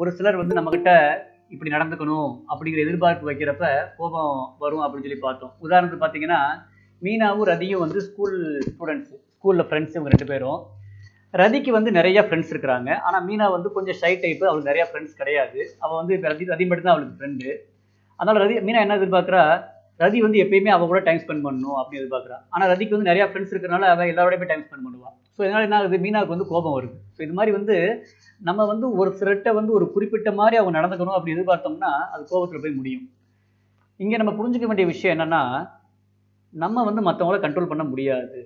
ஒரு சிலர் வந்து நம்மக்கிட்ட இப்படி நடந்துக்கணும் அப்படிங்கிற எதிர்பார்ப்பு வைக்கிறப்ப கோபம் வரும் அப்படின்னு சொல்லி பார்த்தோம். உதாரணத்துக்கு பார்த்தீங்கன்னா மீனாவும் ரதியும் வந்து ஸ்கூல் ஸ்டூடெண்ட்ஸ் ஸ்கூலில் ஃப்ரெண்ட்ஸ் இவங்க ரெண்டு பேரும். ரதிக்கு வந்து நிறைய ஃப்ரெண்ட்ஸ் இருக்கிறாங்க. ஆனால் மீனா வந்து கொஞ்சம் ஷை டைப்பு அவளுக்கு நிறைய ஃப்ரெண்ட்ஸ் கிடையாது. அவள் வந்து ரதி ரதி மட்டும் தான் அவளுக்கு ஃப்ரெண்டு அதனால் ரதி மீனா என்ன எதிர்பார்க்குறா? ரதி வந்து எப்பயுமே அவள் கூட டைம் ஸ்பெண்ட் பண்ணணும் அப்படின்னு எதிர்பார்க்குறா. ஆனால் ரதிக்கு வந்து நிறையா ஃப்ரெண்ட்ஸ் இருக்கிறனால அவள் எல்லாரோடய போய் டைம் ஸ்பெண்ட் பண்ணுவாள் ஸோ இதனால் என்ன ஆகுது? மீனாவுக்கு வந்து கோபம் வருது. ஸோ இது மாதிரி வந்து நம்ம வந்து ஒரு சிலர்கிட்ட வந்து ஒரு குறிப்பிட்ட மாதிரி அவங்க நடந்துக்கணும் அப்படி எதிர்பார்த்தோம்னா அது கோபத்தில் போய் முடியும். இங்கே நம்ம புரிஞ்சுக்க வேண்டிய விஷயம் என்னென்னா நம்ம வந்து மற்றவங்கள கண்ட்ரோல் பண்ண முடியாது.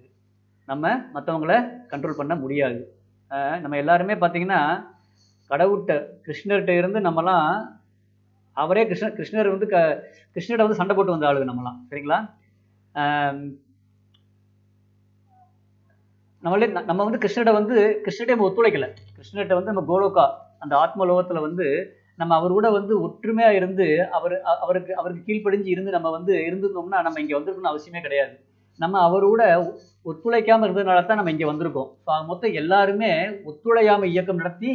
நம்ம மற்றவங்கள கண்ட்ரோல் பண்ண முடியாது. நம்ம எல்லாருமே பார்த்திங்கன்னா கடவுள்கிட்ட கிருஷ்ணர்கிட்ட இருந்து நம்மலாம் அவரே கிருஷ்ண கிருஷ்ணர் வந்து க கிருஷ்ணர்கிட்ட வந்து சண்டை போட்டு வந்த ஆளுங்க நம்மலாம். சரிங்களா? நம்மளே ந- நம்ம வந்து கிருஷ்ணர்கிட்ட வந்து கிருஷ்ணர்கிட்ட நம்ம ஒத்துழைக்கல. கிருஷ்ணர்கிட்ட வந்து நம்ம கோலோகா அந்த ஆத்ம லோகத்தில் வந்து நம்ம அவர் கூட வந்து ஒற்றுமையாக இருந்து அவர் அவருக்கு அவருக்கு கீழ்ப்படிஞ்சு இருந்து நம்ம வந்து இருந்திருந்தோம்னா நம்ம இங்கே வந்திருக்கணும்னு அவசியமே கிடையாது. நம்ம அவரோட ஒ- இருந்ததுனால தான் நம்ம இங்கே வந்திருக்கோம். ஸோ மொத்தம் எல்லாருமே ஒத்துழையாமல் இயக்கம் நடத்தி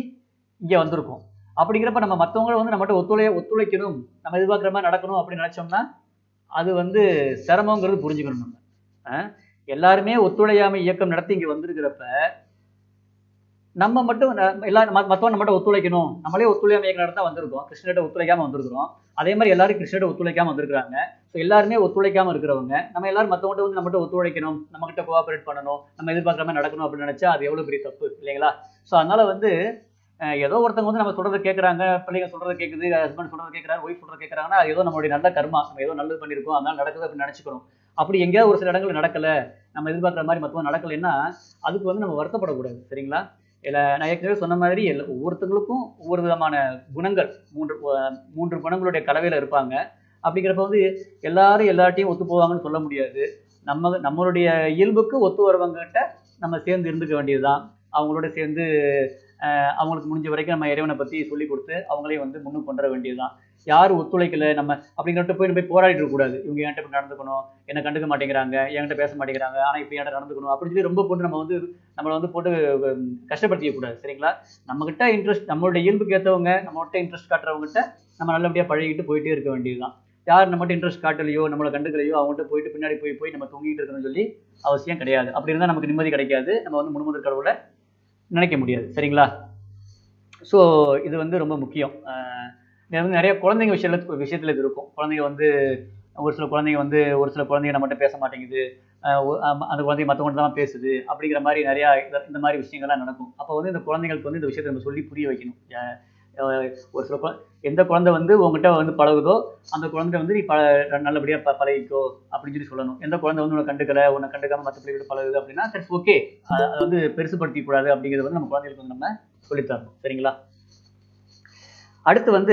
இங்கே வந்திருக்கோம். அப்படிங்கிறப்ப நம்ம மற்றவங்கள வந்து நம்மகிட்ட ஒத்துழை ஒத்துழைக்கணும். நம்ம எதிர்பார்க்குற மாதிரி நடக்கணும் அப்படின்னு நினச்சோம்னா அது வந்து சிரமங்கிறது புரிஞ்சுக்கணும் நம்ம. எல்லாருமே ஒத்துழையாமை இயக்கம் நடத்தி இங்கே வந்திருக்கிறப்ப நம்ம மட்டும் எல்லா மற்றவங்க மத்தவங்க நம்மகிட்ட ஒத்துழைக்கணும். நம்மளே ஒத்துழையாம இயக்கம் நடத்தா வந்திருக்கோம். கிருஷ்ணர்கிட்ட ஒத்துழைக்காம வந்திருக்கிறோம். அதே மாதிரி எல்லாரும் கிருஷ்ணர்கிட்ட ஒத்துழைக்காம வந்திருக்காங்க ஸோ எல்லாருமே ஒத்துழைக்காம இருக்கிறவங்க நம்ம எல்லாரும் மற்றவங்கள்ட்ட வந்து நம்மகிட்ட ஒத்துழைக்கணும். நம்மகிட்ட கோஆபரேட் பண்ணணும். நம்ம எதிர்பார்க்குற மாதிரி நடக்கணும் அப்படின்னு நினைச்சா அது எவ்வளோ பெரிய தப்பு இல்லைங்களா? ஸோ அதனால வந்து ஏதோ ஒருத்தவங்க வந்து நம்ம சொல்கிறத கேட்குறாங்க பிள்ளைங்க சொல்றதை கேட்குது ஹஸ்பண்ட் சொல்றதை கேட்குறாங்க ஒய்ஃப் சொல்றதை கேட்குறாங்கன்னா அது ஏதோ நம்மளுடைய நல்ல கர்மா நம்ம ஏதோ நல்லது பண்ணியிருக்கோம் அதனால நடக்குது அப்படின்னு நினச்சிக்கிறோம். அப்படி எங்கேயாவது ஒரு சில இடங்கள் நடக்கல நம்ம எதிர்பார்க்குற மாதிரி மற்றவங்க நடக்கலைன்னா அதுக்கு வந்து நம்ம வருத்தப்படக்கூடாது சரிங்களா? இல்லை நான் ஏற்கனவே சொன்ன மாதிரி எல்லா ஒவ்வொருத்தங்களுக்கும் ஒவ்வொரு விதமான குணங்கள் மூன்று மூன்று குணங்களுடைய கலவையில் இருப்பாங்க. அப்படிங்கிறப்ப வந்து எல்லாரும் எல்லார்ட்டையும் ஒத்து போவாங்கன்னு சொல்ல முடியாது. நம்ம நம்மளுடைய இயல்புக்கு ஒத்து வரவங்ககிட்ட நம்ம சேர்ந்து இருந்துக்க வேண்டியதுதான். அவங்களோட சேர்ந்து அவங்களுக்கு முடிஞ்ச வரைக்கும் நம்ம இறைவனை பற்றி சொல்லி கொடுத்து அவங்களே வந்து முன்னுக்கு கொண்டு வர வேண்டியதுதான். யார் ஒத்துழைக்கல நம்ம அப்படிங்கிறத போய் நம்ம போய் போராடிட்டு இருக்கக்கூடாது இவங்க என்கிட்ட இப்படி நடந்துக்கணும் என்னை கண்டுக்க மாட்டேங்கிறாங்க என்கிட்ட பேச மாட்டேங்கிறாங்க ஆனால் இப்போ என்கிட்ட நடந்துக்கணும் அப்படின்னு சொல்லி ரொம்ப போட்டு நம்ம வந்து நம்மளை வந்து போட்டு கஷ்டப்படுத்திக்க கூடாது சரிங்களா? நம்மகிட்ட இன்ட்ரெஸ்ட் நம்மளுடைய இயல்புக்கு ஏற்றவங்க நம்மகிட்ட இன்ட்ரெஸ்ட் காட்டுறவங்ககிட்ட நம்ம நல்லபடியாக பழகிட்டு போயிட்டே இருக்க வேண்டியதுதான். யார் நம்மகிட்ட இன்ட்ரெஸ்ட் காட்டலையோ நம்மளை கண்டுக்கலையோ அவங்ககிட்ட போயிட்டு பின்னாடி போய் போய் நம்ம தொங்கிட்டு இருக்கணும்னு சொல்லி அவசியம் கிடையாது. அப்படி இருந்தால் நமக்கு நிம்மதி கிடைக்காது. நம்ம வந்து முன்முதற் கடவுளை நினைக்க முடியாது. சரிங்களா? ஸோ இது வந்து ரொம்ப முக்கியம். இது வந்து நிறைய குழந்தைங்க விஷயத்தில் விஷயத்தில் இது இருக்கும். குழந்தைங்க வந்து ஒரு சில குழந்தைங்க வந்து ஒரு சில குழந்தைங்க நம்மகிட்ட பேச மாட்டேங்குது. அந்த குழந்தைங்க மற்றவங்க தான் பேசுது. அப்படிங்கிற மாதிரி நிறையா இந்த- மாதிரி விஷயங்கள்லாம் நடக்கும். அப்போ வந்து இந்த குழந்தைங்களுக்கு வந்து இந்த விஷயத்தை நம்ம சொல்லி புரிய வைக்கணும். ஒரு சில எந்த குழந்தை வந்து உங்ககிட்ட வந்து பழகுதோ அந்த குழந்தை வந்து நீ ப நல்லபடியாக ப பழகிக்கோ அப்படின்னு சொல்லி சொல்லணும். எந்த குழந்தை வந்து உன்னை கண்டுக்கல உன்னை கண்டுக்காம மற்ற பிள்ளைகள் பழகுது அப்படின்னா சரி ஓகே அதை வந்து பெருசுப்படுத்திக்கூடாது அப்படிங்கிறது வந்து நம்ம குழந்தைகளுக்கு வந்து நம்ம சொல்லித்தரணும் சரிங்களா? அடுத்து வந்து